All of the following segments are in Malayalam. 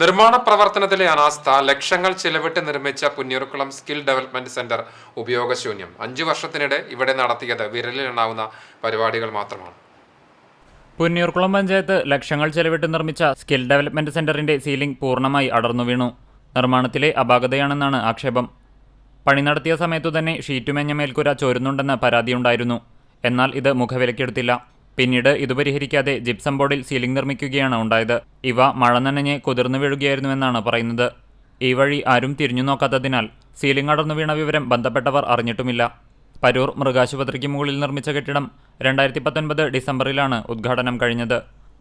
നിർമ്മാണ പ്രവർത്തനത്തിലെ അനാസ്ഥ ലക്ഷങ്ങൾ ചിലവിട്ട് നിർമ്മിച്ച പുന്നൂർക്കുളം സ്കിൽ ഡെവലപ്മെന്റ് സെന്റർ ഉപയോഗശൂന്യം. അഞ്ചു വർഷത്തിനിടെ ഇവിടെ നടത്തിയത് വിരലിലെണ്ണാവുന്ന പരിപാടികൾ മാത്രമാണ്. പുന്നൂർക്കുളം പഞ്ചായത്ത് ലക്ഷങ്ങൾ ചെലവിട്ട് നിർമ്മിച്ച സ്കിൽ ഡെവലപ്മെന്റ് സെന്ററിന്റെ സീലിംഗ് പൂർണമായി അടർന്നു വീണു. നിർമ്മാണത്തിലെ അപാകതയാണെന്നാണ് ആക്ഷേപം. പണി നടത്തിയ സമയത്തു തന്നെ ഷീറ്റുമെഞ്ഞ മേൽക്കുര ചോരുന്നുണ്ടെന്ന് പരാതിയുണ്ടായിരുന്നു. എന്നാൽ ഇത് മുഖവിലക്കെടുത്തില്ല പിന്നീട് ഇത് പരിഹരിക്കാതെ ജിപ്സം ബോർഡിൽ സീലിംഗ് നിർമ്മിക്കുകയാണ് ഉണ്ടായത്. ഇവ മഴ നനഞ്ഞ് കുതിർന്നു വീഴുകയായിരുന്നുവെന്നാണ് പറയുന്നത്. ഈ വഴി ആരും തിരിഞ്ഞു നോക്കാത്തതിനാൽ സീലിംഗ് അടർന്നു വീണ വിവരം ബന്ധപ്പെട്ടവർ അറിഞ്ഞിട്ടുമില്ല. പരൂർ മൃഗാശുപത്രിക്ക് മുകളിൽ നിർമ്മിച്ച കെട്ടിടം രണ്ടായിരത്തി പത്തൊൻപത് ഡിസംബറിലാണ് ഉദ്ഘാടനം കഴിഞ്ഞത്.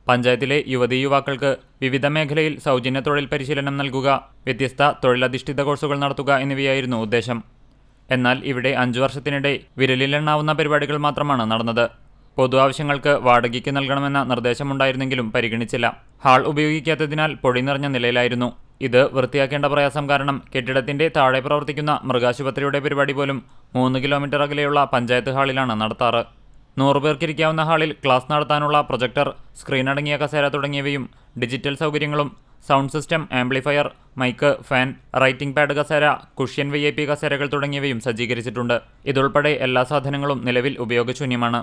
പഞ്ചായത്തിലെ യുവതി യുവാക്കൾക്ക് വിവിധ മേഖലയിൽ സൗജന്യ തൊഴിൽ പരിശീലനം നൽകുക വ്യത്യസ്ത തൊഴിലധിഷ്ഠിത കോഴ്സുകൾ നടത്തുക എന്നിവയായിരുന്നു ഉദ്ദേശം. എന്നാൽ ഇവിടെ അഞ്ചു വർഷത്തിനിടെ വിരലിലെണ്ണാവുന്ന പരിപാടികൾ മാത്രമാണ് നടന്നത്. പൊതു ആവശ്യങ്ങൾക്ക് വാടകയ്ക്ക് നൽകണമെന്ന നിർദ്ദേശമുണ്ടായിരുന്നെങ്കിലും പരിഗണിച്ചില്ല. ഹാൾ ഉപയോഗിക്കാത്തതിനാൽ പൊടി നിറഞ്ഞ നിലയിലായിരുന്നു. ഇത് വൃത്തിയാക്കേണ്ട പ്രയാസം കാരണം കെട്ടിടത്തിന്റെ താഴെ പ്രവർത്തിക്കുന്ന മൃഗാശുപത്രിയുടെ പരിപാടി പോലും മൂന്ന് കിലോമീറ്റർ അകലെയുള്ള പഞ്ചായത്ത് ഹാളിലാണ് നടത്താറ്. നൂറുപേർക്കിരിക്കാവുന്ന ഹാളിൽ ക്ലാസ് നടത്താനുള്ള പ്രൊജക്ടർ സ്ക്രീൻ അടങ്ങിയ കസേര തുടങ്ങിയവയും ഡിജിറ്റൽ സൗകര്യങ്ങളും sound system amplifier mic fan writing pad കസേര കുഷ്യൻ വി ഐ പി കസേരകൾ തുടങ്ങിയവയും സജ്ജീകരിച്ചിട്ടുണ്ട്. ഇതുൾപ്പെടെ എല്ലാ സാധനങ്ങളും നിലവിൽ ഉപയോഗശൂന്യമാണ്.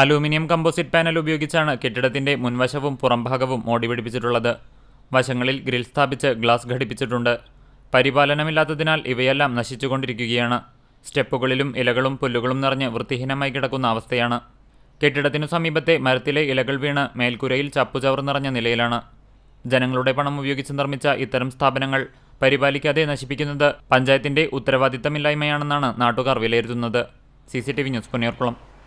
അലൂമിനിയം കമ്പോസിറ്റ് പാനൽ ഉപയോഗിച്ചാണ് കെട്ടിടത്തിന്റെ മുൻവശവും പുറംഭാഗവും മോടി പിടിപ്പിച്ചിട്ടുള്ളത്. വശങ്ങളിൽ ഗ്രിൽ സ്ഥാപിച്ച് ഗ്ലാസ് ഘടിപ്പിച്ചിട്ടുണ്ട്. പരിപാലനമില്ലാത്തതിനാൽ ഇവയെല്ലാം നശിച്ചുകൊണ്ടിരിക്കുകയാണ്. സ്റ്റെപ്പുകളിലും ഇലകളും പുല്ലുകളും നിറഞ്ഞ് വൃത്തിഹീനമായി കിടക്കുന്ന അവസ്ഥയാണ്. കെട്ടിടത്തിനു സമീപത്തെ മരത്തിലെ ഇലകൾ വീണ് മേൽക്കുരയിൽ ചപ്പുചവർ നിറഞ്ഞ നിലയിലാണ്. ജനങ്ങളുടെ പണം ഉപയോഗിച്ച് നിർമ്മിച്ച ഇത്തരം സ്ഥാപനങ്ങൾ പരിപാലിക്കാതെ നശിപ്പിക്കുന്നത് പഞ്ചായത്തിന്റെ ഉത്തരവാദിത്തമില്ലായ്മയാണെന്നാണ് നാട്ടുകാർ വിലയിരുത്തുന്നത്. C C T V news Punnerkulam